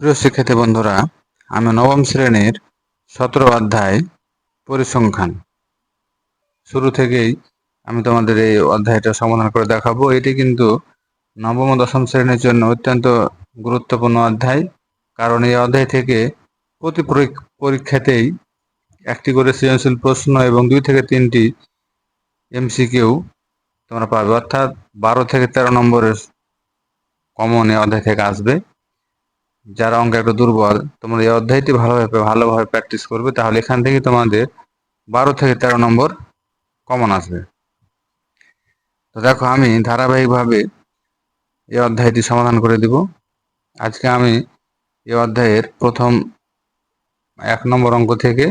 প্রিয় শিক্ষার্থী বন্ধুরা, আমি নবম শ্রেণির সতেরো অধ্যায় পরিসংখ্যান। শুরু থেকেই আমি তোমাদের এই অধ্যায়টা সমাধান করে দেখাবো। এটি কিন্তু নবম ও দশম শ্রেণির জন্য অত্যন্ত গুরুত্বপূর্ণ অধ্যায়। কারণ এই অধ্যায় থেকে প্রতি পরীক্ষাতেই একটি করে সৃজনশীল প্রশ্ন এবং দুই থেকে তিনটি এমসিকিউ তোমরা পাবে। অর্থাৎ বারো থেকে তেরো নম্বরের কমন এই অধ্যায় থেকে আসবে। যারা অঙ্ক একটু দুর্বল, তোমরা এই অধ্যায়টি ভালোভাবে ভালোভাবে প্র্যাকটিস করবে, তাহলে এখান থেকে তোমাদের বারো থেকে তেরো নম্বর কমন আসবে। তো দেখো, আমি ধারাবাহিকভাবে এই অধ্যায়টি সমাধান করে দিব। আজকে আমি এই অধ্যায়ের প্রথম এক নম্বর অঙ্ক থেকে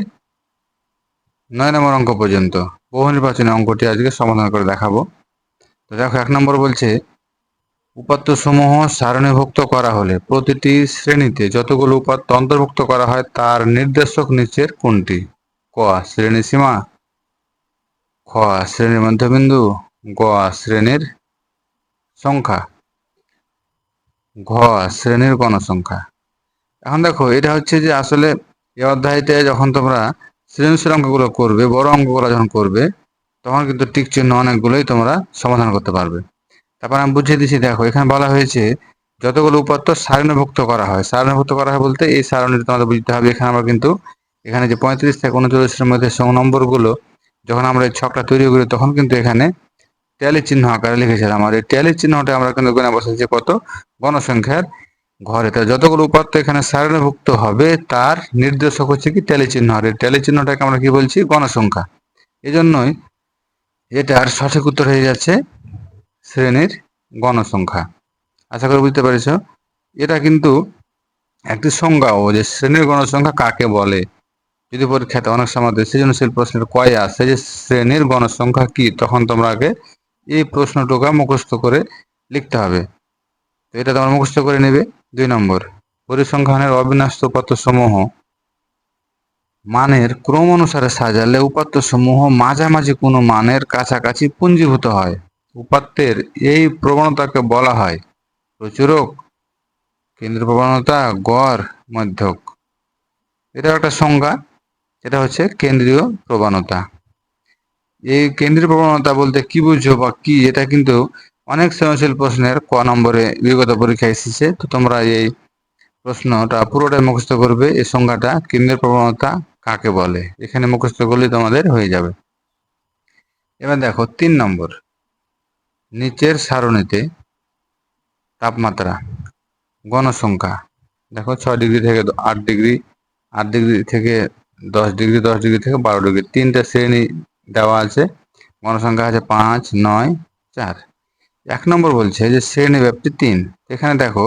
নয় নম্বর অঙ্ক পর্যন্ত বহু নির্বাচনী অঙ্কটি আজকে সমাধান করে দেখাবো। তো দেখো, এক নম্বর বলছে উপাত্তসমূহ সারণীভুক্ত করা হলে প্রতিটি শ্রেণীতে যতগুলো উপাত্ত অন্তর্ভুক্ত করা হয়, তার নির্দেশক নিচের কোনটি? ক শ্রেণি সীমা, খ শ্রেণির মধ্যবিন্দু, গ শ্রেণির সংখ্যা, ঘ শ্রেণির গণসংখ্যা। এখন দেখো, এটা হচ্ছে যে আসলে এই অধ্যায়তে যখন তোমরা সৃজনশীল অঙ্কগুলো করবে, বড় অঙ্কগুলো যখন করবে, তখন কিন্তু টিক চিহ্ন অনেকগুলোই তোমরা সমাধান করতে পারবে। তারপর আমি বুঝিয়ে দিচ্ছি দেখো, এখানে বলা হয়েছে, যতগুলো উপাত্ত সারণীভুক্ত করা হয়, সারণীভুক্ত করা হয় বলতে এই সারণীটা তোমাদের বুঝতে হবে, এখানে আমরা কিন্তু, এখানে যে পঁয়ত্রিশ থেকে উনচল্লিশের মধ্যে সং নম্বরগুলো, যখন আমরা এই ছকটা তৈরি করি, তখন কিন্তু এখানে ট্যালি চিহ্ন আকারে লিখেছিলাম। আর এই ট্যালি চিহ্নটা আমরা কিন্তু গুণে বসেছি কত? গণসংখ্যার ঘরে। তাহলে যতগুলো উপাত্ত এখানে সারণীভুক্ত হবে, তার নির্দেশক হচ্ছে কি? ট্যালি চিহ্ন। আর এই ট্যালি চিহ্নটাকে আমরা কি বলছি? গণসংখ্যা। এই জন্যই এটার সঠিক উত্তর হয়ে যাচ্ছে শ্রেণির গণসংখ্যা। আশা করি বুঝতে পারিস এটা কিন্তু একটি সংজ্ঞাও যে শ্রেণির গণসংখ্যা কাকে বলে? যদি পরীক্ষাতে অনেক সময় সৃজনশীল প্রশ্নের কয়ে আসে যে শ্রেণির গণসংখ্যা কি, তখন তোমরা আগে এই প্রশ্নটুকা মুখস্থ করে লিখতে হবে। তো এটা তোমরা মুখস্থ করে নেবে। দুই নম্বর, পরিসংখ্যানের অবিন্যস্ত উপাত্ত সমূহ মানের ক্রম অনুসারে সাজালে উপাত্ত সমূহ মাঝামাঝি কোনো মানের কাছাকাছি পুঞ্জীভূত হয়। উপাত্তের এই প্রবণতাকে বলা হয়। প্রচুরক কেন্দ্র প্রবণতা, গড়, মধ্যক। এটা একটা সংজ্ঞা এটা হচ্ছে কেন্দ্রীয় প্রবণতা। এই কেন্দ্রীয় প্রবণতা বলতে কি বুঝছ বা কি, এটা কিন্তু অনেক সৃজনশীল প্রশ্নের ক নম্বরে বিগত পরীক্ষা এসেছে। তো তোমরা এই প্রশ্নটা পুরোটাই মুখস্থ করবে, এই সংজ্ঞাটা কেন্দ্রের প্রবণতা কাকে বলে? এখানে মুখস্থ করলে তোমাদের হয়ে যাবে। এবার দেখো, তিন নম্বর। নিচের সারণীতে তাপমাত্রা, গণসংখ্যা, দেখো ছয় ডিগ্রি থেকে আট ডিগ্রি আট ডিগ্রি থেকে দশ ডিগ্রি দশ ডিগ্রি থেকে বারো ডিগ্রি। তিনটা শ্রেণি দেওয়া আছে, গণসংখ্যা আছে পাঁচ, নয়, চার। এক নম্বর বলছে যে শ্রেণি ব্যাপ্তি তিন। এখানে দেখো,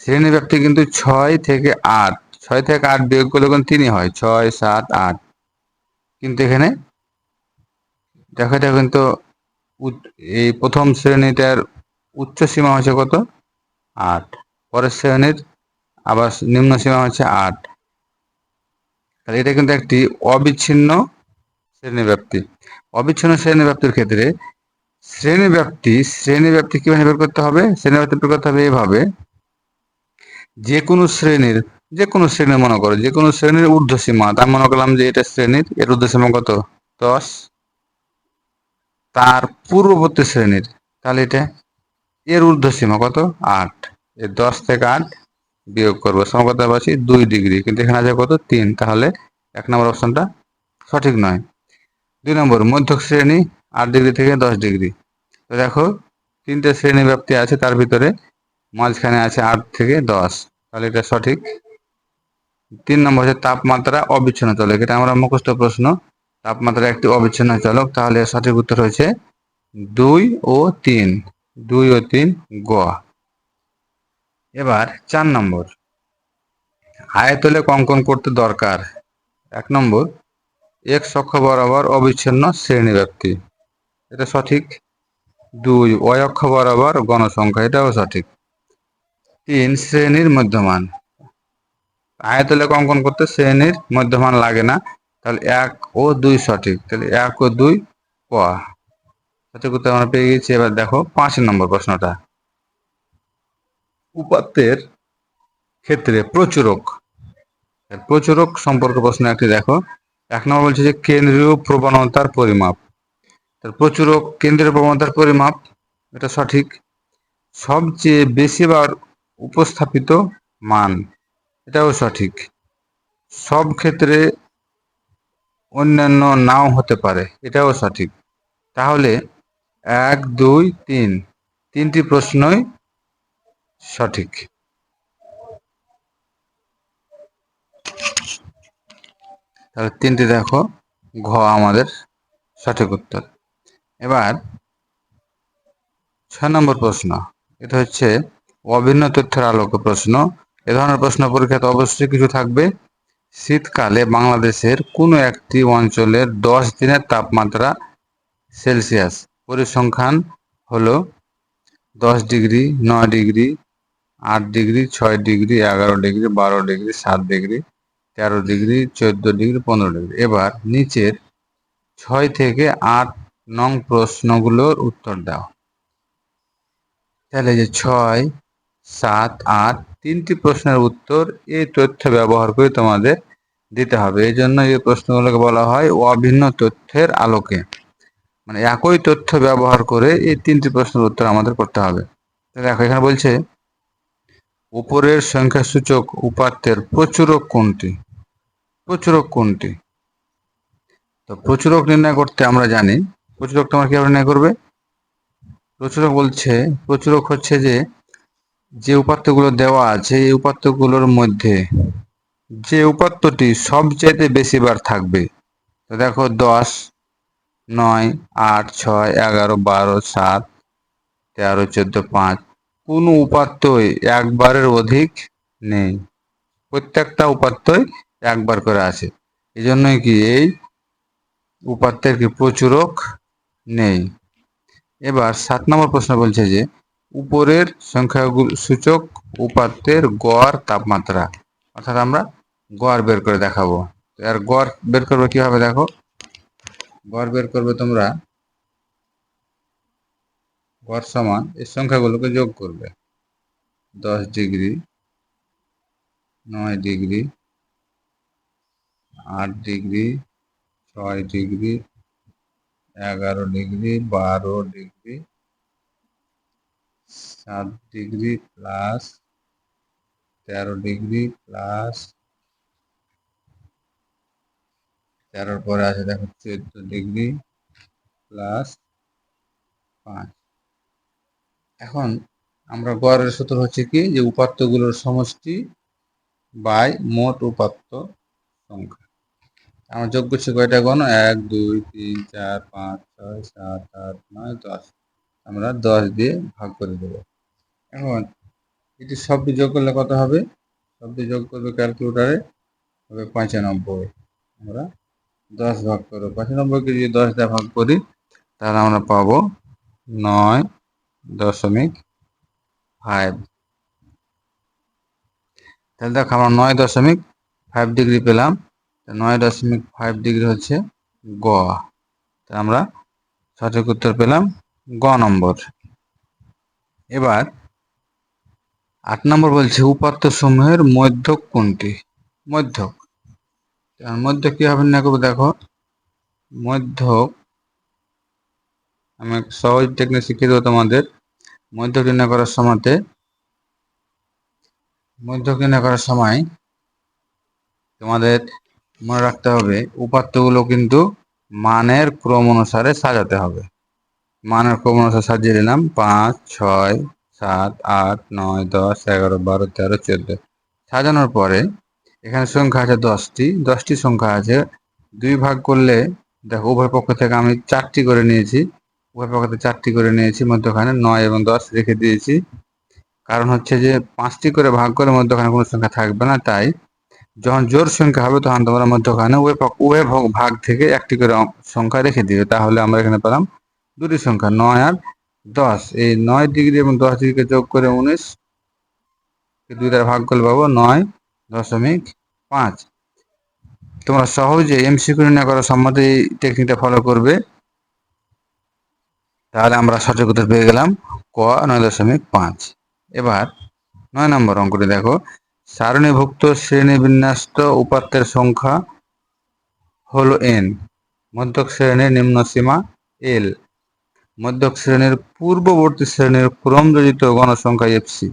শ্রেণি ব্যাপ্তি কিন্তু ছয় থেকে আট। ছয় থেকে আট বিয়োগ করলে কিন্তু তিনই হয়, ছয়, সাত, আট। কিন্তু এখানে দেখো এটা কিন্তু এই প্রথম শ্রেণীটার উচ্চ সীমা হচ্ছে কত? আট। পরের শ্রেণির আবার নিম্ন সীমা হচ্ছে আট। তাহলে এটা কিন্তু একটি অবিচ্ছিন্ন শ্রেণি ব্যাপ্তি অবিচ্ছিন্ন শ্রেণি ব্যাপ্তির ক্ষেত্রে শ্রেণি ব্যাপ্তি শ্রেণি ব্যাপ্তি কীভাবে বের করতে হবে? শ্রেণি ব্যাপ্তি বের করতে হবে এইভাবে যে কোনো শ্রেণির যে কোনো শ্রেণির মনে করো যে কোনো শ্রেণির ঊর্ধ্বসীমা, তার মনে করলাম যে এটা শ্রেণির, এর ঊর্ধ্বসীমা কত? দশ। তার পূর্ববর্তী শ্রেণির, তাহলে এটা এর ঊর্ধ্বসীমা কত? আট। এর দশ থেকে আট বিয়োগ করব। সমকতা পাচ্ছি দুই ডিগ্রি। কিন্তু এখানে আছে কত? তিন। তাহলে এক নম্বর অপশনটা সঠিক নয়। দুই নম্বর, মধ্যক শ্রেণি আট ডিগ্রি থেকে দশ ডিগ্রি। তো দেখো, তিনটে শ্রেণি ব্যাপ্তি আছে, তার ভিতরে মাঝখানে আছে আট থেকে দশ। তাহলে এটা সঠিক। তিন নম্বর হচ্ছে তাপমাত্রা অবিচ্ছিন্ন চলক এটা আমরা মুখস্থ প্রশ্ন তাপমাত্রা একটি অবিচ্ছিন্ন। চলক তাহলে সঠিক উত্তর হয়েছে দুই ও তিন। দুই ও তিন গ এবার চার নম্বর। আয়তলে কঙ্কন করতে দরকার। এক নম্বর, এক অক্ষ বরাবর অবিচ্ছিন্ন শ্রেণি ব্যাপ্তি এটা সঠিক। দুই অক্ষ বরাবর গণসংখ্যা, এটাও সঠিক। তিন, শ্রেণির মধ্যমান। আয়তলেখ কঙ্কন করতে শ্রেণির মধ্যমান লাগে না। তাহলে এক ও দুই সঠিক। তাহলে এক ও দুই ক সঠিক উত্তর আমরা পেয়ে গেছি। এবার দেখো পাঁচ নম্বর প্রশ্নটা। উপাত্তের ক্ষেত্রে প্রচুরক। প্রচুরক সম্পর্কে প্রশ্ন একটি দেখো। এক নম্বর বলছে যে কেন্দ্রীয় প্রবণতার পরিমাপ। তার প্রচুরক কেন্দ্রীয় প্রবণতার পরিমাপ, এটা সঠিক। সবচেয়ে বেশিবার উপস্থাপিত মান, এটাও সঠিক। সব ক্ষেত্রে অন্যান্য নাও হতে পারে। এটাও সঠিক। তাহলে এক, দুই, তিন। তিনটি প্রশ্নই সঠিক। তাহলে তিনটি দেখো, ঘ আমাদের সঠিক উত্তর। এবার ছয় নম্বর প্রশ্ন। এটা হচ্ছে অভিন্ন তথ্যের আলোকে প্রশ্ন। এ ধরনের প্রশ্ন পরীক্ষাতে অবশ্যই কিছু থাকবে। শীতকালে বাংলাদেশের কোনো একটি অঞ্চলের দশ দিনের তাপমাত্রা সেলসিয়াস। পরিসংখ্যান হলো দশ ডিগ্রি, নয় ডিগ্রি, আট ডিগ্রি, ছয় ডিগ্রি, এগারো ডিগ্রি, বারো ডিগ্রি, সাত ডিগ্রি, তেরো ডিগ্রি, চোদ্দ ডিগ্রি, পনেরো ডিগ্রি। এবার নিচের ছয় থেকে আট নং প্রশ্নগুলোর উত্তর দাও। তাহলে যে ছয়, সাত, আট তিনটি প্রশ্নের উত্তর এই তথ্য ব্যবহার করে তোমাদের দিতে হবে। এই জন্য এই প্রশ্নগুলোকে বলা হয় অভিন্ন তথ্যের আলোকে। মানে একই তথ্য ব্যবহার করে এই তিনটি প্রশ্নের উত্তর আমাদের করতে হবে। দেখো, এখানে বলছে, উপরের সংখ্যাসূচক উপাত্তের প্রচুরক কোনটি? প্রচুরক কোনটি? তো প্রচুরক নির্ণয় করতে আমরা জানি, প্রচুরক তোমরা কীভাবে নির্ণয় করবে? প্রচুরক বলছে, প্রচুরক হচ্ছে যে যে উপাত্তগুলো দেওয়া আছে এই উপাত্তগুলোর মধ্যে যে উপাত্তটি সবচেয়ে বেশি বার থাকবে দেখো দশ, নয়, আট, ছয়, এগারো, বারো, সাত, তেরো, চোদ্দ, পাঁচ, কোনো উপাত্তই একবারের অধিক নেই। প্রত্যেকটা উপাত্তই একবার করে আছে। এই জন্যই কি এই উপাত্তের কি প্রচুরক নেই। এবার সাত নম্বর প্রশ্ন বলছে যে উপরের সংখ্যাগুলো, সূচক উপাত্তের গড় তাপমাত্রা। অর্থাৎ আমরা গড় বের করে দেখাবো। আর গড় বের করবে কীভাবে দেখো? গড় বের করবে তোমরা গড় সমান এই সংখ্যাগুলোকে যোগ করবে। দশ ডিগ্রি, নয় ডিগ্রি, আট ডিগ্রি, ছয় ডিগ্রি, এগারো ডিগ্রি, বারো ডিগ্রি সাত ডিগ্রি প্লাস তেরো ডিগ্রি প্লাস তেরোর পরে আছে দেখো চোদ্দ ডিগ্রি প্লাস পাঁচ। এখন আমরা গড়ের সূত্র হচ্ছে কি? যে উপাত্তগুলোর সমষ্টি বাই মোট উপাত্ত সংখ্যা। আমার যোগ করছি কয়টা গণ? এক, দুই, তিন, চার, পাঁচ, ছয়, সাত, আট, নয়, দশ। আমরা দশ দিয়ে ভাগ করে দেব। এখন এটি সবটি যোগ করলে কত হবে? সবটি যোগ করবে ক্যালকুলেটারে হবে পঁচানব্বই। আমরা দশ ভাগ করব। পঁচানব্বইকে যদি দশ দিয়ে ভাগ করি, তাহলে আমরা পাবো নয় দশমিক ফাইভ তাহলে দেখো আমরা নয় দশমিক ফাইভ ডিগ্রি পেলাম। নয় দশমিক ফাইভ ডিগ্রি হচ্ছে গ। তা আমরা সঠিক উত্তর পেলাম গ নম্বর। এবার আট নম্বর বলছে, উপাত্ত সমূহের মধ্যক কোনটি? মধ্যক। মধ্যক কীভাবে নির্ণয় করব দেখো। মধ্যক, আমি সহজ টেকনিক শিখিয়ে দেবো তোমাদের। মধ্যক নির্ণয় করার সময়তে, মধ্যক নির্ণয় করার সময় তোমাদের মনে রাখতে হবে, উপাত্তগুলো কিন্তু মানের ক্রম অনুসারে সাজাতে হবে। মানের ক্রম অনুসারে সাজিয়ে দিলাম পাঁচ, ছয়, সাত, আট, নয়, দশ, এগারো, বারো, তেরো, চোদ্দ। সাজানোর পরে এখানে সংখ্যা আছে দশটি। দশটি সংখ্যা আছে দুই ভাগ করলে, দেখো উভয় পক্ষ থেকে আমি চারটি করে নিয়েছি। উভয় পক্ষ থেকে চারটি করে নিয়েছি, মধ্যখানে নয় এবং দশ রেখে দিয়েছি। কারণ হচ্ছে যে পাঁচটি করে ভাগ করে মধ্যখানে কোনো সংখ্যা থাকবে না, তাই যখন জোর সংখ্যা হবে তখন তোমরা মধ্যখানে উভয় উভয় ভাগ থেকে একটি করে সংখ্যা রেখে দিবে। তাহলে আমরা এখানে পেলাম দুটি সংখ্যা, নয় আর দশ। এই নয় ডিগ্রি এবং দশ ডিগ্রিকে যোগ করে উনিশ দুই দ্বারা ভাগ করলে পাবো নয় দশমিক পাঁচ। তোমরা সহজে এমসিকিউ নির্ণয় করার সম্বন্ধে এই টেকনিকটা ফলো করবে। তাহলে আমরা সঠিক উত্তর পেয়ে গেলাম ক, নয় দশমিক পাঁচ। এবার নয় নম্বর অঙ্কটি দেখো। সারণীভুক্ত শ্রেণীবিন্যস্ত উপাত্তের সংখ্যা হলো এন মধ্যক শ্রেণির নিম্ন সীমা এল মধ্যক শ্রেণির পূর্ববর্তী শ্রেণির ক্রমযোজিত গণসংখ্যা এফসি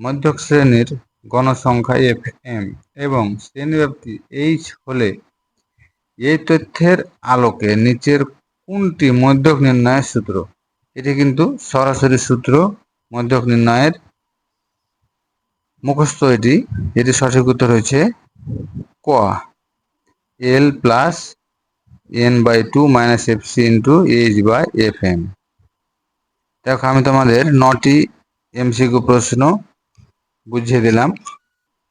মধ্যক শ্রেণির গণসংখ্যা এফ এম এবং শ্রেণীব্যাপ্তি এইচ হলে এই তথ্যের আলোকে নিচের কোনটি মধ্যক নির্ণয়ের সূত্র? এটি কিন্তু সরাসরি সূত্র, মধ্যক নির্ণয়ের মুখস্থ এটি। এটি সঠিক উত্তর হয়েছে ক। L plus N by two minus F C into H by F M দেখো, আমি তোমাদের নটি এমসিকিউ প্রশ্ন বুঝিয়ে দিলাম।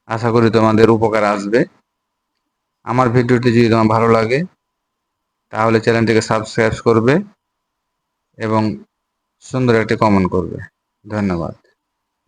আশা করি তোমাদের উপকার আসবে। আমার ভিডিওটি যদি তোমার ভালো লাগে, তাহলে চ্যানেলটিকে সাবস্ক্রাইব করবে এবং সুন্দর একটি কমেন্ট করবে। ধন্যবাদ।